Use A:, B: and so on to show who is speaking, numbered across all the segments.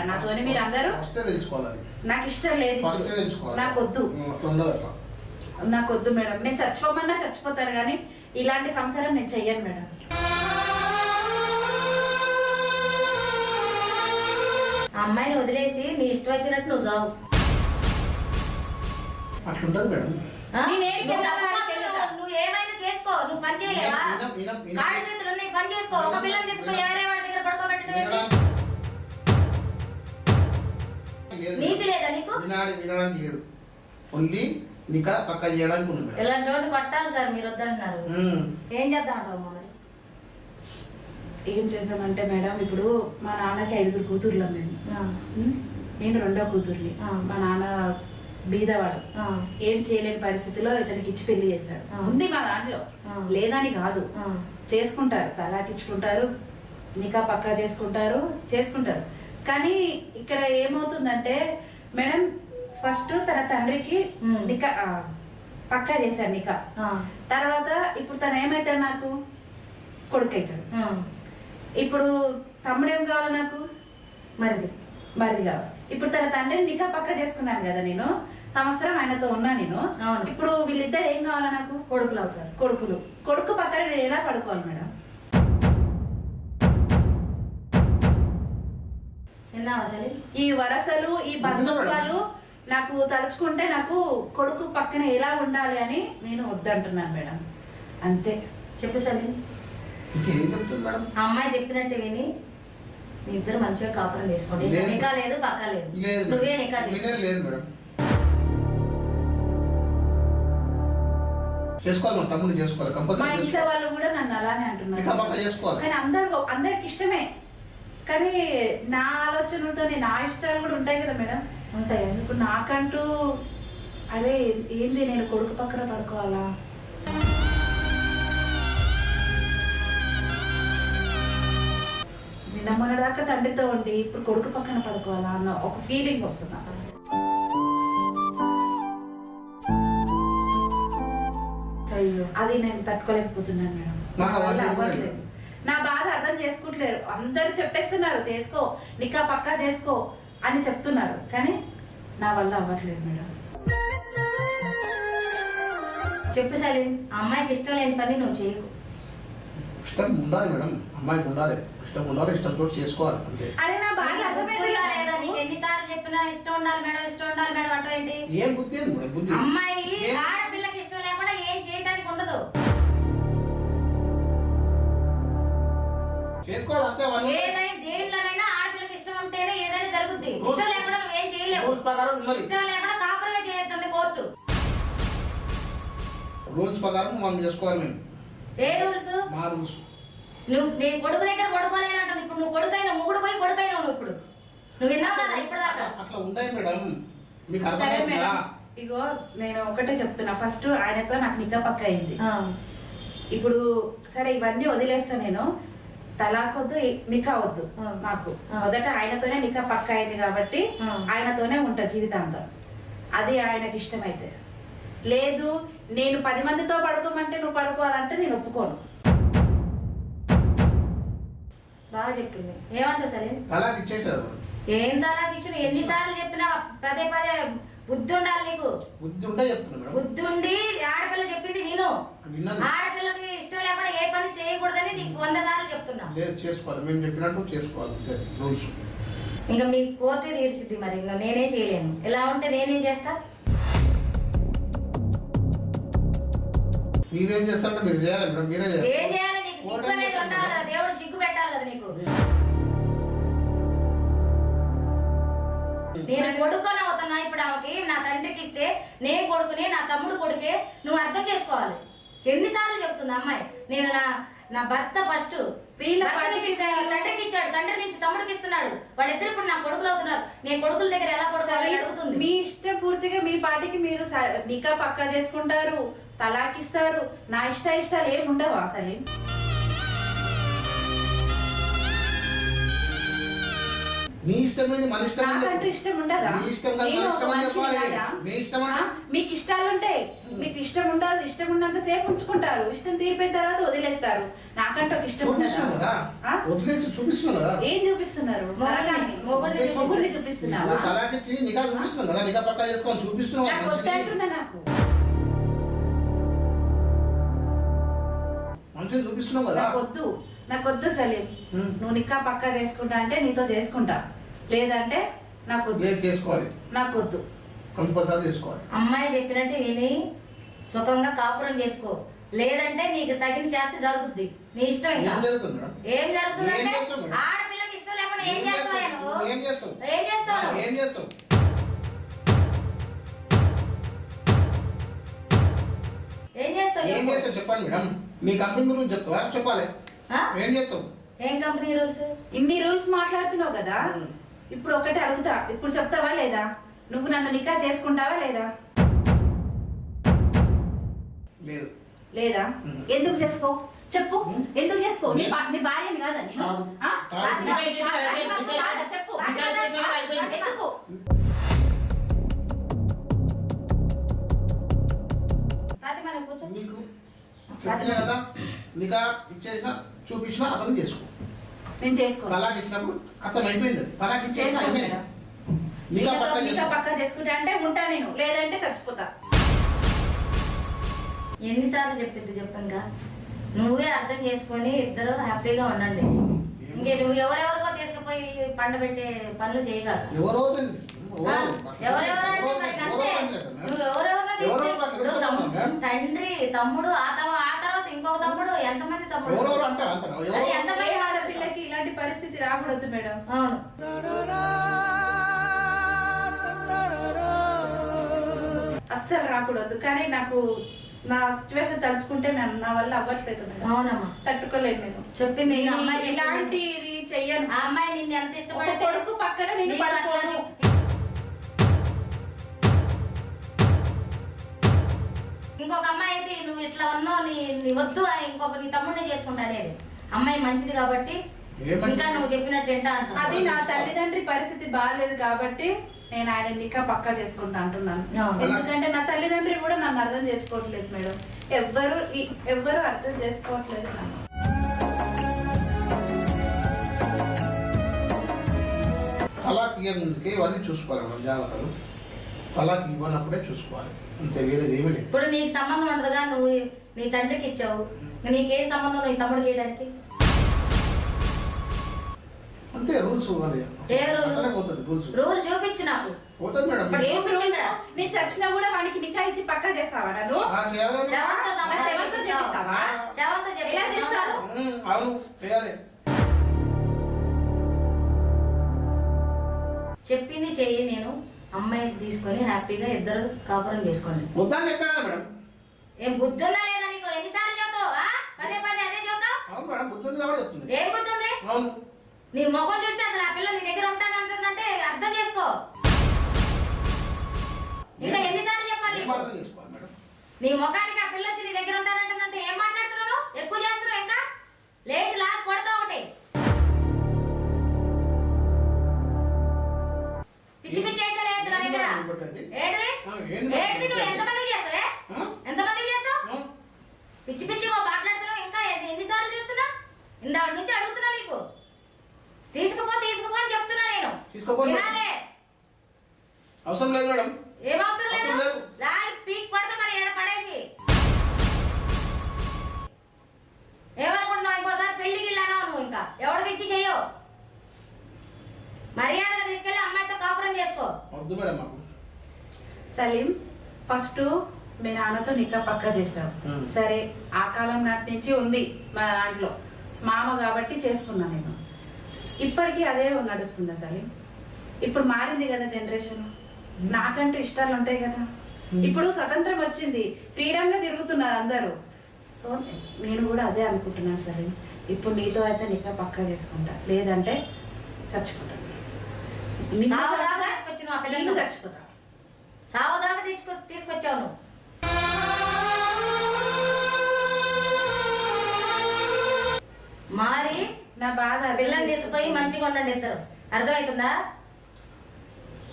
A: ఉన్నారా నాతోని మీరు అందరూ
B: ఫస్ట్ తెలుసుకోవాలి.
A: నాకు ఇష్టం లేదు.
B: ఫస్ట్
A: ఇప్పుడు.
B: తెలుసుకోవాలి
A: నాకు వద్దు వద్దు మేడం. నేను చచ్చిపోమన్నా చచ్చిపోతాను కానీ ఇలాంటి సంసారం నేను చెయ్యను మేడం.
C: అమ్మాయిని వదిలేసి నీ ఇష్టం వచ్చినట్టు నువ్వు చావు.
B: మేడం.
C: నువ్వు ఏమైనా చేసుకో. నువ్వు పని చేయలేవా. కాళ్ళు చేతులు పని చేసుకో. ఒక పిల్లని తీసుకుని ఎవరే వాడి దగ్గర పడుకోబెట్టడం. నీతి లేదా నీకు?
B: వినాడి వినడానికి లేదు ఓన్లీ నికా పక్క చేయడానికి ఉంది మేడం
C: ఇలాంటి వాడిని కొట్టాలి సార్ మీరు వద్దంటున్నారు. ఏం చేద్దాం అంటావు
A: ఏం చేసామంటే మేడం ఇప్పుడు మా నాన్నకి ఐదుగురు కూతుర్లు మేము ఉం? నేను రెండో కూతుర్ని.
C: ఆ.
A: మా నాన్న బీదవాడు.
C: ఆ,
A: ఏం చేయలేని పరిస్థితిలో ఇతనికి ఇచ్చి పెళ్ళి చేశాడు.
C: ఆ.
A: ఉంది మా దాంట్లో.
C: ఆ.
A: లేదని కాదు.
C: ఆ,
A: చేసుకుంటారు తలాకిచ్చుకుంటారు నికా పక్కా చేసుకుంటారు చేసుకుంటారు. కానీ ఇక్కడ ఏమవుతుందంటే మేడం ఫస్ట్ తన తండ్రికి. నికా పక్కా చేశాడు నికా. తర్వాత ఇప్పుడు తను ఏమవుతాడు నాకు? కొడుకు అవుతాడు. ఇప్పుడు తమ్ముడు ఏం కావాలి నాకు?
C: మరిది.
A: మరిది కావాలి. ఇప్పుడు తన తండ్రిని నికా పక్క చేసుకున్నాను కదా నేను. సంవత్సరం ఆయనతో ఉన్నా నేను.
C: అవును.
A: ఇప్పుడు వీళ్ళిద్దరు ఏం కావాలా నాకు?
C: కొడుకులు అవుతారు.
A: కొడుకులు. కొడుకు పక్కన ఎలా పడుకోవాలి మేడం? ఈ వరసలు ఈ బంధుత్వాలు నాకు తలుచుకుంటే నాకు కొడుకు పక్కన ఎలా ఉండాలి అని నేను వద్దంటున్నాను మేడం. అంతే.
C: చెప్పు సలీం. అమ్మాయి చెప్పినట్టు విని మీ ఇద్దరు మంచిగా కాపురం చేసుకోండి. నికా లేదు పక్కా లేదు. నువ్వే. నికా చేసుకో.
B: చేసుకోవాలి మా తమ్ముడు చేసుకోవాలి
A: మా ఇంట్లో వాళ్ళు కూడా నన్ను అలానే అంటున్నారు. కానీ అందరు అందరికి ఇష్టమే. కానీ నా ఆలోచనలతో నా ఇష్టాలు కూడా ఉంటాయి కదా మేడం.
C: ఉంటాయి.
A: ఇప్పుడు నాకంటూ అరే ఏంది నేను కొడుకు పక్కన పడుకోవాలా? నిన్న మొన్నటిదాకా తండ్రితో ఉండి ఇప్పుడు కొడుకు పక్కన పడుకోవాలా అన్న ఒక ఫీలింగ్ వస్తుంది.
C: అయ్యో.
A: అది నేను తట్టుకోలేకపోతున్నాను మేడం. అవ్వట్లేదు. నా బాధ అర్థం చేసుకుంటలేరు. అందరు చెప్పేస్తున్నారు చేసుకో నికా పక్కా చేసుకో అని చెప్తున్నారు. కానీ నా వల్ల అవ్వట్లేదు మేడం.
C: చెప్పు సలీం ఆ అమ్మాయికి ఇష్టం లేని పని నువ్వు చేయకు.
B: ఇష్టం ఉండాలి మేడం. అమ్మాయికి ఉండాలి. ఇష్టం ఉండాలి ఇష్టంతో చేసుకోవాలి అంతే.
A: అరే నా బాధ అర్థమైంది
C: లేదా? నీకు ఎన్నిసార్లు చెప్పినా ఇష్టం ఉండాలి మేడం ఇష్టం ఉండాలి మేడం అంటే ఏంటి?
B: ఏం బుద్ధి ఏంది మేడం బుద్ధి
C: అమ్మాయి ఆడపిల్లకి ఇష్టం లేకుండా ఏం చేయడానికి ఉండదు.
B: చేసుకోవాలి అంతే వాళ్ళు
C: ఏదైనా ఆడపిల్లకి ఇష్టం ఉంటేనే ఏదైనా జరుగుద్ది. ఇష్టం లేకుండా నువ్వేం చేయలేవు.
B: రూల్స్ ప్రకారం
C: ఇష్టం లేకుండా కాపురమే చేయొద్దండి కోర్టు.
B: రూల్స్ ప్రకారం మనం చేసుకోవాలి మేము.
C: ఏ రూల్స్?
B: మా రూల్స్.
C: నువ్వు నీ కొడుకు దగ్గర పడుకోలేనంటుంది ఇప్పుడు నువ్వు కొడుకైనా మొగుడు పోయి కొడుకైనా నువ్వు ఇప్పుడు. నువ్వు విన్నావు కదా ఇప్పటిదాకా?
B: అట్లా ఉంటాయి మేడం. మీకు
A: సరే
B: అర్థమవుతుందా
A: మేడం. ఇగో నేను ఒకటే చెప్తున్నా. ఫస్ట్ ఆయనతో నాకు నికా పక్క అయింది.
C: ఆ,
A: ఇప్పుడు సరే ఇవన్నీ వదిలేస్తా నేను. తలాకొద్దు నికా వద్దు. నాకు
C: ఆ.
A: మొదట ఆయనతోనే నికా పక్క అయింది కాబట్టి. ఆయనతోనే ఉంటా జీవితాంతం. అది ఆయనకి ఇష్టమైతే. లేదు నేను పది మందితో పడుకోమంటే నువ్వు పడుకోవాలంటే నేను ఒప్పుకోను.
C: బాగా చెప్పింది. ఏమంటావు సరే
B: తలాకి
C: ఏం దానికి ఇచ్చిన ఎన్నిసార్లు చెప్పినా పదే పదే బుద్ధి ఉండాలి నీకు.
B: బుద్ధి ఉంటే చెప్తున్నా
C: బుద్ధి ఉండి ఆడపిల్ల చెప్పింది విను. ఆడపిల్లకి ఇష్టం లేకుండా ఏ పని చేయకూడదని నీకు వంద సార్లు చెప్తున్నా.
B: లేదు చేసుకోవాలి. మేము చెప్పినట్టు చేసుకోవాలి రూల్స్.
C: ఇంకా మీ కోర్టే తీర్చిద్ది మరి. ఇంకా నేనే చేయలేను. ఇలా ఉంటే నేనేం చేస్తా?
B: మీరేం చేస్తారంటే మీరు చేయాలి మీరే
C: ఏం
B: చేయాలి
C: చేయాలి నీకు? సిగ్గు అనేది ఉండాలి కదా. దేవుడు సిగ్గు పెట్టాలి కదా నీకు. నేను కొడుకుని. ఆమెకి నా తండ్రికి ఇస్తే నేను కొడుకుని నా తమ్ముడు కొడుకే నువ్వు అర్థం చేసుకోవాలి. ఎన్నిసార్లు చెప్తుంది అమ్మాయి నేను నా నా భర్త ఫస్ట్ తండ్రికి ఇచ్చాడు తండ్రి నుంచి తమ్ముడికి ఇస్తున్నాడు. వాళ్ళిద్దరు ఇప్పుడు నా కొడుకులు అవుతున్నారు. నేను కొడుకుల దగ్గర ఎలా పడుకోవాలి అడుగుతుంది.
A: మీ ఇష్టం పూర్తిగా మీ పాటికి మీరు నికా పక్కా చేసుకుంటారు తలాకిస్తారు. నా ఇష్ట ఇష్టాలు ఏమి ఉండవు అసలు
B: మీ ఇష్టమైంది మన ఇష్టం
A: ఇష్టం ఉండదా?
B: మీ ఇష్టం
A: ఒక
B: ఇష్టం?
A: మీకు ఇష్టాలు ఉంటాయి మీకు ఇష్టం ఉండదు ఇష్టం ఉన్నంత సేపు ఉంచుకుంటారు. ఇష్టం తీరిపోయిన తర్వాత వదిలేస్తారు. నాకంటూ ఒక ఇష్టం?
B: వదిలేసి చూపిస్తున్నాం
A: ఏం చూపిస్తున్నారు?
B: అంటే
A: మొగుడిని చూపిస్తున్నావా
B: నువ్వు తలాకిచ్చి నికా చూపిస్తున్నావు? కదా నికా పక్కా చేసుకొని చూపిస్తున్నావు.
A: వద్దంటున్నా నాకు.
B: కదా?
A: వద్దు. నాకు వద్దు సలీం. నువ్వు నిక్కా పక్కా చేసుకుంటా అంటే నీతో చేసుకుంటా లేదంటే నాకు వద్దు
B: చేసుకోవాలి
A: నాకు వద్దు
B: కంపల్సరీ చేసుకోవాలి
C: అమ్మాయి చెప్పినట్టు విని సుఖంగా కాపురం చేసుకో లేదంటే నీకు తగిన శాస్తి జరుగుద్ది నీ ఇష్టం ఇంకా
B: ఏం జరుగుతుంది మేడం
C: ఏం జరుగుతుందంటే
B: ఏం?
C: ఆడపిల్లకి ఇష్టం లేకుండా ఏం
B: ఏం
C: చేస్తావా
B: చేస్తావు?
C: నువ్వు
B: నువ్వు ఏం చేస్తావు?
C: ఏం చేస్తావు?
B: ఏం చేస్తావు
C: ఏం చేస్తావు
B: ఏం
C: చెప్పు.
B: చేస్తావు చెప్పండి మేడం మీ కంపెనీ గురించి చెప్తావా చెప్పాలి? ఏం చేస్తావు?
C: ఏం కంపెనీ రూల్స్?
A: ఇన్ని రూల్స్ మాట్లాడుతున్నావు కదా. ఇప్పుడు ఒకటి అడుగుతా. ఇప్పుడు చెప్తావా లేదా? నువ్వు నన్ను నిక్కా చేసుకుంటావా లేదా?
B: లేదు.
A: లేదా. ఎందుకు చేసుకో? చెప్పు. ఎందుకు చేసుకో? నీ భార్యని కాదా నేను?
B: నికా
A: చెప్పు.
B: నికా.
A: ఎందుకు?
B: చెప్పిన కదా? నికా ఇచ్చేసిన చూపించిన అతను చేసుకో.
A: నేను చేసుకో
B: తలాక్ ఇచ్చినప్పుడు అతను అయిపోయింది అది. తలాక్ అయిపోయింది
A: నీతో-
B: పక్క
A: నీతో
B: చేసుకో.
A: పక్కా చేసుకుంటా. అంటే ఉంటా నేను. లేదంటే చచ్చిపోతా.
C: ఎన్నిసార్లు చెప్పింది చెప్పంగా? నువ్వే అర్థం చేసుకొని ఇద్దరు హ్యాపీగా ఉండండి. ఇంకే నువ్వు ఎవరెవరికో తీసుకుపోయి పండబెట్టే పనులు చేయగల
B: ఎవరో
C: ఆ, ఎవరెవరు అంటే మరి అంతే. నువ్వు ఎవరెవరినో తీసుకెళ్ళి నువ్వు తమ్ము- తండ్రి తమ్ముడు ఆ తమ్ము ఆ తర్వాత ఇంకొక తమ్ముడు ఎంతమంది తమ్ముడు
B: ఎవరెవరు అంటారు అంటారు
C: అది
B: ఎవరో-
C: ఎంతమంది
A: ఏ ఆడపిల్లకి ఇలాంటి పరిస్థితి రాకూడదు మేడం?
C: అవును.
A: అస్సలు రాకూడదు. కానీ నాకు నా సిచ్యువేషన్ తలుచుకుంటే నా నా వల్ల అవ్వట్లేదు మేడం.
C: అవునమ్మా.
A: తట్టుకోలేను నేను.
C: చెప్పింది
A: నేను
C: అమ్మాయి చెప్పింది.
A: ఇలాంటి ఇది చెయ్యను.
C: ఆ అమ్మాయి నిన్ను ఎంత
A: ఒక
C: ఇష్టపడితే
A: కొడుకు పక్కన నేను
C: నీకు అట్లా
A: పడుకోను
C: ఇంకొక అమ్మాయి అయితే నువ్వు ఇట్లా ఉన్నావు నీ నీ వద్దు అని ఇంకొక నీ తమ్ముడిని చేసుకుంటా అనేది. అమ్మాయి మంచిది కాబట్టి? ఇంకా నువ్వు చెప్పినట్టు ఏంటా అంటావు
A: అది నా తల్లిదండ్రి పరిస్థితి బాగాలేదు కాబట్టి నేను ఆయన నిక్క పక్కా చేసుకుంటా అంటున్నాను. ఎందుకంటే నా తల్లిదండ్రి కూడా నన్ను అర్థం చేసుకోవట్లేదు మేడం. ఎవ్వరు ఎవ్వరు అర్థం చేసుకోవట్లేదు నన్ను.
B: ఇవ్వడానికి ఇవన్నీ చూసుకోవాలి మనం జాగ్రత్తలు. తలాక్ ఇవ్వనప్పుడే చూసుకోవాలి. అంతే వేరేది ఏమీ లేదు.
C: ఇప్పుడు నీకు సంబంధం ఉండదుగా నువ్వు నీ తండ్రికి ఇచ్చావు. నీకే సంబంధం నీ తమ్ముడికి ఇవ్వడానికి
B: అంతే రూల్స్ అది
C: ఏ rule?
B: అట్లనే పోతుంది రూల్స్.
C: రూల్ చూపించు నాకు.
B: పోతుంది మేడం
C: ఇప్పుడు
A: ఏం
C: ఏం
A: రూల్స్
C: చూపించరా?
A: నేను చచ్చినా కూడా వానికి నికా ఇచ్చి పక్కా చేస్తావా నన్ను?
B: ఆ, చేయాలి. కదా?
C: శవంతో సంబంధం
A: శవంతో చేపిస్తావా?
C: శవంతో
A: ఎలా చేస్తారు?
B: ఉమ్, అవును చేయాలి.
C: చెప్పింది చెయ్యి నేను. అమ్మాయిని తీసుకొని హ్యాపీగా ఇద్దరు కాపురం చేసుకోండి.
B: వద్దని చెప్పాను కదా మేడం.
C: ఏం బుద్ధి ఉందా లేదా నీకు? ఎన్నిసార్లు ఆ? పదే పదే అదే చెబుతావు?
B: అవును మేడం బుద్ధి ఉంది కాబట్టి చెప్తుంది
C: ఏం బుద్ధి ఉంది?
B: అవును.
C: నీ ముఖం చూస్తే అసలు ఆ పిల్ల నీ దగ్గర ఉంటానంటుందంటే అర్థం చేసుకో. ఇంకా ఎన్నిసార్లు చెప్పాలి?
B: ఏం అర్థం చేసుకోవాలి మేడం?
C: నీ ముఖానికి ఆ పిల్ల వచ్చి నీ దగ్గర ఉంటానంటుందంటే ఏం మాట్లాడుతున్నావు? ఎక్కువ చేస్తున్నావు ఇంకా? లేచి లా కొడతా ఒకటి. ఏంటి నువ్వు? ఎంతమందికి చేస్తావే? ఎంతమందికి చేస్తావు? పిచ్చి పిచ్చిగా మాట్లాడుతున్నావు. ఇంకా ఎన్ని- ఎన్నిసార్లు చూస్తున్నా? ఇందాటి నుంచి అడుగుతున్నా నీకు. తీసుకుపో తీసుకుపో అని చెప్తున్నా నేను.
B: తీసుకోపో.
C: వినాలే.
B: అవసరం లేదు మేడం.
C: ఏం అవసరం లేదు. రాయి పీక్ పడతా మరి ఏడ పడేసి. ఏమనుకుంటున్నావు? ఇంకోసారి పెళ్ళికి వెళ్ళాను నువ్వు ఇంకా. ఎవరికి ఇచ్చి చెయ్యవు మర్యాదగా తీసుకెళ్ళి అమ్మాయితో కాపురం చేసుకో.
B: వద్దు మేడం
A: సలీం ఫస్ట్ మీ నాన్నతో నిక్క పక్కా చేసావు
B: Hmm.
A: సరే ఆ కాలం నాటి నుంచి ఉంది మా దాంట్లో. మామ కాబట్టి చేసుకున్నా నేను. ఇప్పటికీ అదే నడుస్తుందా సలీం? ఇప్పుడు మారింది కదా జనరేషన్ నాకంటూ ఇష్టాలు ఉంటాయి కదా. ఇప్పుడు స్వతంత్రం వచ్చింది. ఫ్రీడమ్గా తిరుగుతున్నారు అందరూ. సో నేను కూడా అదే అనుకుంటున్నాను సలీం. ఇప్పుడు నీతో అయితే నిక్క పక్కా చేసుకుంటా. లేదంటే చచ్చిపోతాను నిన్ను
C: సావదాకా
A: చంపుతా,
C: తీసుకొచ్చిన ఆ పిల్లని
A: నిన్ను
C: నువ్వు.
A: చచ్చిపోతా
C: సావదాకా తీసుకొ తీసుకొచ్చావు నువ్వు మారి
A: నా బాధ
C: పిల్లని తీసుకుపోయి. మంచిగా ఉండండి ఇద్దరు. అర్థమవుతుందా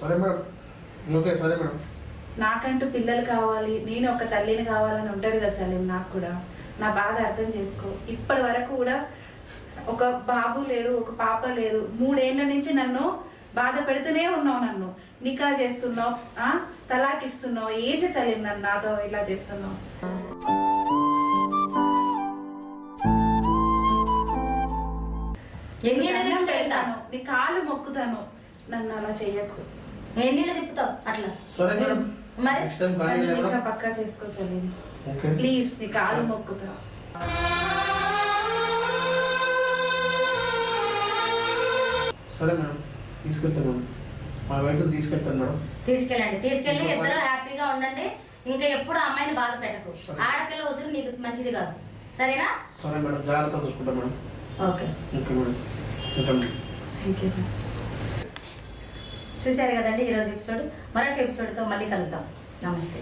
B: సరే మేడం. ఓకే సరే మేడం.
A: నాకంటూ పిల్లలు కావాలి నేను ఒక తల్లిని కావాలని ఉంటుంది కదా సలీం నాకు కూడా. నా బాధ అర్థం చేసుకో. ఇప్పటి వరకు కూడా ఒక బాబు లేడు ఒక పాప లేదు. మూడేళ్ళ నుంచి నన్ను బాధ పెడుతూనే ఉన్నావు నన్ను. నికా చేస్తున్నావు ఆ? తలాక్ ఇస్తున్నావు ఏంది సలీం నన్ను నాతో ఇలా చేస్తున్నావు? పెడతాను. నీ కాలు మొక్కుతాను. నన్ను అలా చెయ్యకు
C: ఎన్ని తిప్పుతావు? అట్లా.
B: సరే మేడం.
C: మరి?
B: నెక్స్ట్ టైం కానీ
A: నన్ను ఇంకా పక్కా చేసుకో సలీం. ప్లీజ్ నీ కాలు మొక్కుతా.
B: సరే మేడం. తీసుకెళ్తాను మా వైఫ్ని తీసుకెళ్తాను మేడం.
C: తీసుకెళ్ళండి. తీసుకెళ్ళి ఇద్దరు హ్యాపీగా ఉండండి. ఇంకా ఎప్పుడు అమ్మాయిని బాధ పెట్టకు. ఆడపిల్ల ఉసురు నీకు మంచిది కాదు. సరేనా?
B: సరే మేడం జాగ్రత్త చూసుకుంటాం madam.
C: Okay.
B: Okay madam.
A: Thank you
C: చూశారు కదండి ఈరోజు ఎపిసోడ్ మరొక ఎపిసోడ్తో మళ్ళీ కలుద్దాం. నమస్తే.